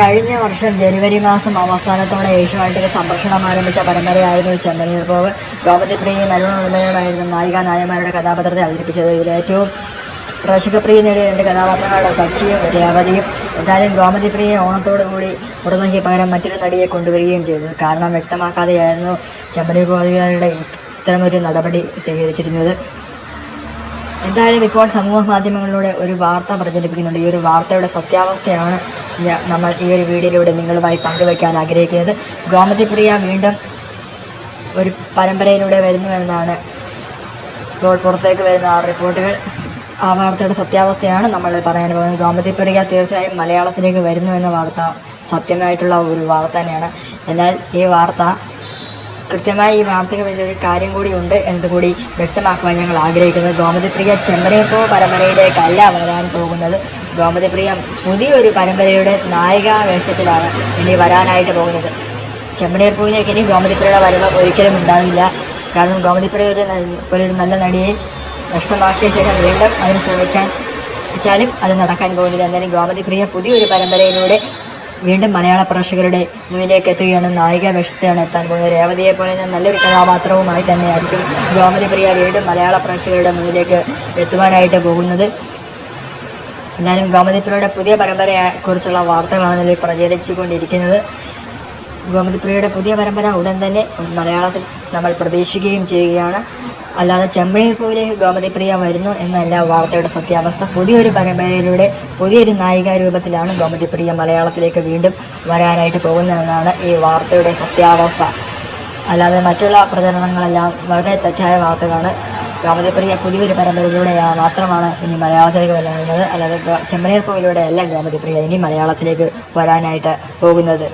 കഴിഞ്ഞ വർഷം ജനുവരി മാസം അവസാനത്തോടെ ഏഷ്യാനെറ്റിൽ സംരക്ഷണം ആരംഭിച്ച പരമ്പരയായിരുന്നു ചെമ്മനീർ പോവ് ഗോപതിപ്രിയയും അരുൺ ഉൾമയുമായിരുന്നു നായിക നായന്മാരുടെ കഥാപാത്രത്തെ അവതരിപ്പിച്ചത്. ഇതിലേറ്റവും പ്രേക്ഷകപ്രിയ നേടിയ രണ്ട് കഥാപാത്രങ്ങളുടെ സച്ചിയും രേവതിയും. എന്തായാലും ഗോമതിപ്രിയെ ഓണത്തോടു കൂടി പുറത്തുനോക്കി പകരം മറ്റൊരു നടിയെ കൊണ്ടുവരികയും ചെയ്തു. കാരണം വ്യക്തമാക്കാതെയായിരുന്നു ചെമ്മനീർ പോവുകാരുടെ ഇത്തരമൊരു നടപടി സ്വീകരിച്ചിരുന്നത്. എന്തായാലും ഇപ്പോൾ സമൂഹ മാധ്യമങ്ങളിലൂടെ ഒരു വാർത്ത പ്രചരിപ്പിക്കുന്നുണ്ട്. ഈ ഒരു വാർത്തയുടെ സത്യാവസ്ഥയാണ് നമ്മൾ ഈ ഒരു വീഡിയോയിലൂടെ നിങ്ങളുമായി പങ്കുവയ്ക്കാൻ ആഗ്രഹിക്കുന്നത്. ഗോമതി പ്രിയ വീണ്ടും ഒരു പരമ്പരയിലൂടെ വരുന്നു എന്നാണ് ഇപ്പോൾ പുറത്തേക്ക് വരുന്ന ആ റിപ്പോർട്ടുകൾ. ആ വാർത്തയുടെ സത്യാവസ്ഥയാണ് നമ്മൾ പറയാൻ പോകുന്നത്. ഗോമതി പ്രിയ തീർച്ചയായും മലയാളത്തിലേക്ക് വരുന്നു എന്ന വാർത്ത സത്യമായിട്ടുള്ള ഒരു വാർത്ത തന്നെയാണ്. എന്നാൽ ഈ വാർത്ത കൃത്യമായി ഈ വാർത്തയ്ക്ക് വലിയൊരു കാര്യം കൂടി ഉണ്ട് എന്നതുകൂടി വ്യക്തമാക്കുവാൻ ഞങ്ങൾ ആഗ്രഹിക്കുന്നത്. ഗോമതിപ്രിയ ചെമ്പനീർപ്പോ പരമ്പരയിലേക്കല്ല വരാൻ പോകുന്നത്. ഗോമതിപ്രിയ പുതിയൊരു പരമ്പരയുടെ നായിക വേഷത്തിലാണ് ഇനി വരാനായിട്ട് പോകുന്നത്. ചെമ്പനീർപ്പൂവിലേക്ക് ഇനി ഗോമതിപ്രിയയുടെ വരവ് ഒരിക്കലും ഉണ്ടാവില്ല. കാരണം ഗോമതിപ്രിയ ഒരു പോലൊരു നല്ല നടിയെ നഷ്ടമാക്കിയ ശേഷം വീണ്ടും അതിന് ശ്രമിക്കാൻ വെച്ചാലും അത് നടക്കാൻ പോകുന്നില്ല. എന്തായാലും ഗോമതിപ്രിയ പുതിയൊരു പരമ്പരയിലൂടെ വീണ്ടും മലയാള പ്രേക്ഷകരുടെ മുന്നിലേക്ക് എത്തുകയാണ്. നായിക വേഷത്തെയാണ് എത്താൻ പോകുന്നത്. രേവതിയെ പോലെ തന്നെ നല്ലൊരു കഥാപാത്രവുമായി തന്നെയായിരിക്കും ഗോമതി പ്രിയ വീണ്ടും മലയാള പ്രേക്ഷകരുടെ മുന്നിലേക്ക് എത്തുവാനായിട്ട് പോകുന്നത്. എന്നാലും ഗോമതിപ്രിയയുടെ പുതിയ പരമ്പരയെ കുറിച്ചുള്ള വാർത്തകളാണ് ഇതിൽ പ്രചരിച്ചുകൊണ്ടിരിക്കുന്നത്. ഗോമതിപ്രിയയുടെ പുതിയ പരമ്പര ഉടൻ തന്നെ മലയാളത്തിൽ നമ്മൾ പ്രതീക്ഷിക്കുകയും ചെയ്യുകയാണ്. അല്ലാതെ ചെമ്പഴി പോലെ ഗോമതിപ്രിയ വരുന്നു എന്നല്ല വാർത്തയുടെ സത്യാവസ്ഥ പുതിയൊരു പരമ്പരയിലൂടെ പുതിയൊരു നായിക രൂപത്തിലാണ് ഗോമതിപ്രിയ മലയാളത്തിലേക്ക് വീണ്ടും വരാനായിട്ട് പോകുന്നതെന്നാണ് ഈ വാർത്തയുടെ സത്യാവസ്ഥ. അല്ലാതെ മറ്റുള്ള പ്രചരണങ്ങളെല്ലാം വളരെ തെറ്റായ വാർത്തകളാണ്. ഗോമതിപ്രിയ പുതിയൊരു പരമ്പരയിലൂടെ മാത്രമാണ് ഇനി മലയാളത്തിലേക്ക് വരാനുള്ളത് അല്ലാതെ ചെമ്പനീർ അല്ല ഗോമതിപ്രിയ ഇനി മലയാളത്തിലേക്ക് വരാനായിട്ട് പോകുന്നത്.